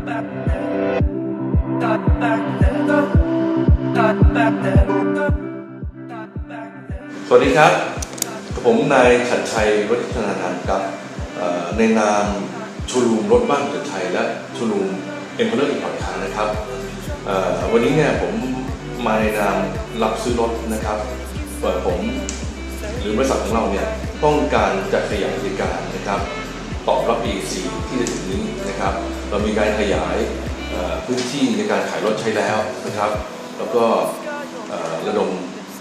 สวัสดีครับ ผมนายฉันชัยวัฒนานันท์ครับในนามชูรูมรถบ้านฉันชัยและชูรูมเอ็มเพลอร์อีกผ่อนครั้งนะครับวันนี้เนี่ยผมมาในนามรับซื้อรถนะครับผมหรือบริษัทของเราเนี่ยต้องการจะขยายกิจการนะครับ ตอบรับ EC ที่จะถึงนี้นะครับ เรามีการขยายพื้นที่ในการขายรถใช้แล้วนะครับ แล้วก็ระดม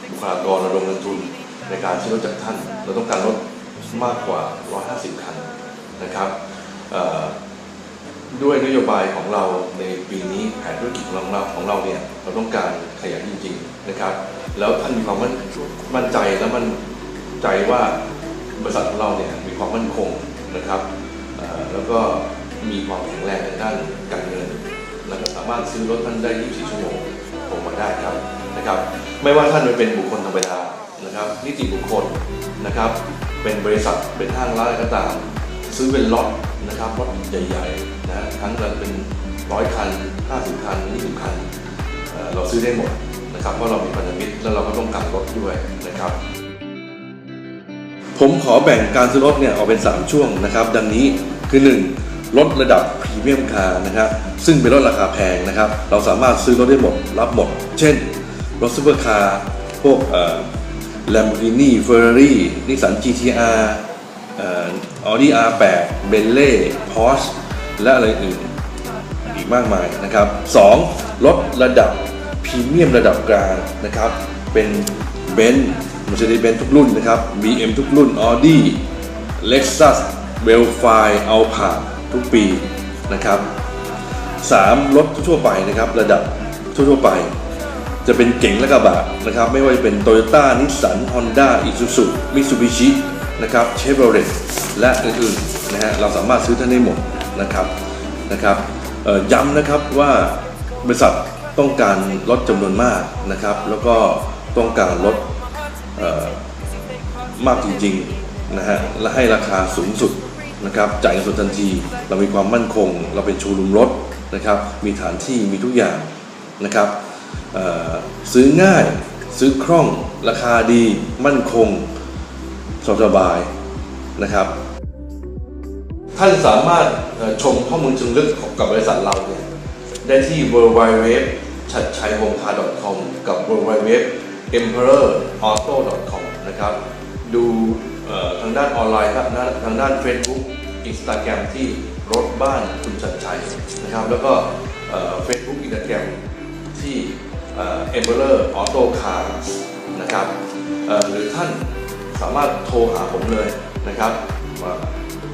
บุคลากรระดมเงินทุนในการซื้อรถจากท่าน เราต้องการรถมากกว่า 150 คันนะครับด้วยนโยบายของเราในปีนี้แผนธุรกิจของเราของเราเนี่ยเราต้องการขยายจริง ๆนะครับ แล้วท่านมีความมั่นมั่นใจและมั่นใจว่าบริษัทของเราเนี่ยมีความมั่นคง นะครับแล้วก็มีความแข็งแรงในด้านการเงินแล้วก็สามารถซื้อรถท่านได้ 24 ชั่วโมงโทรมาได้ครับนะครับ ไม่ว่าท่านจะเป็นบุคคลธรรมดานะครับ นิติบุคคลนะครับ เป็นบริษัทเป็นห้างร้านอะไรก็ตาม ซื้อเป็นล็อตนะครับล็อตใหญ่ๆนะทั้งละเป็นร้อยคัน 50 คัน 20 คัน เราซื้อได้หมดนะครับเพราะเรามีพันธมิตรแล้วเราก็ต้องการรถด้วยนะครับ ผมขอแบ่งการซื้อรถเนี่ยออกเป็น 3 ช่วงนะครับ ดังนี้คือ 1. รถระดับพรีเมียมคาร์นะครับ ซึ่งเป็นรถราคาแพงนะครับ เราสามารถซื้อรถได้หมด รับหมด เช่น รถซูเปอร์คาร์พวกเอ่อ Lamborghini Ferrari Nissan GTR เอ่อ Audi R8 Bentley Porsche และอะไรอื่นอีกมากมายนะครับ 2. รถระดับพรีเมียมระดับกลางนะครับ เป็นเมันจะได้เบนทุกรุ่นนะครับ BM ทุกรุ่น Audi Lexus v e l f i Alphard ทุกปีนะครับ 3. รถทั่วไปนะครับ ระดับทั่วๆไป จะเป็นเก๋งและกระบะนะครับ ไม่ว่าจะเป็น Toyota Nissan Honda Isuzu Mitsubishi นะครับ Chevrolet และอื่นๆนะฮะเราสามารถซื้อท่านได้หมดนะครับนะครับย้ำนะครับว่าบริษัทต้องการรถจำนวนมากนะครับ แล้วก็ต้องการรถ มากจริงๆนะฮะและให้ราคาสูงสุดนะครับจ่ายเงินสดทันที เรามีความมั่นคง เราเป็นชูรุมรถนะครับมีฐานที่มีทุกอย่างนะครับซื้อง่ายซื้อคล่องราคาดีมั่นคงสบายนะครับ ท่านสามารถชมข้อมูลเชิงลึกของกับบริษัทเราเนี่ยได้ที่ w w w ชัดชัย h o m e c a r com กับ w w w emperor auto com นะครับ ดูทางด้านออนไลน์ครับด้านทางด้าน Facebook Instagram ที่รถบ้านคุณชัดชัยนะครับ แล้วก็เอ่อ Facebook Instagram ที่เอ่อ Emperor Auto Cars นะครับหรือท่านสามารถโทรหาผมเลยนะครับ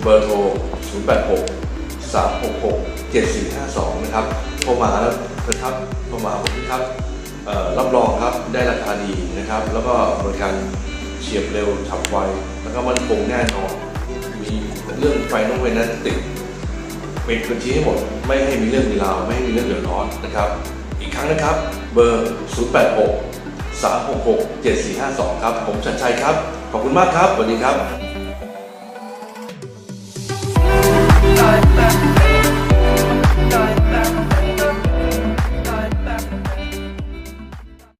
เบอร์โทร 086 366 7452 นะครับ โทรมาหานะครับ โทรมาผมนะครับ รับรองครับได้ราคาดีนะครับ แล้วก็บริการเฉียบเร็วฉับไว แล้วก็มันคงแน่นอน มีเรื่องไฟนงไฟนั้นติดปิดบัญชีให้หมด ไม่ให้มีเรื่องมีราว ไม่ให้มีเรื่องเดือดร้อนนะครับ อีกครั้งนะครับเบอร์ 086 366 7452 ครับ ผมชันชัยครับ ขอบคุณมากครับสวัสดีครับ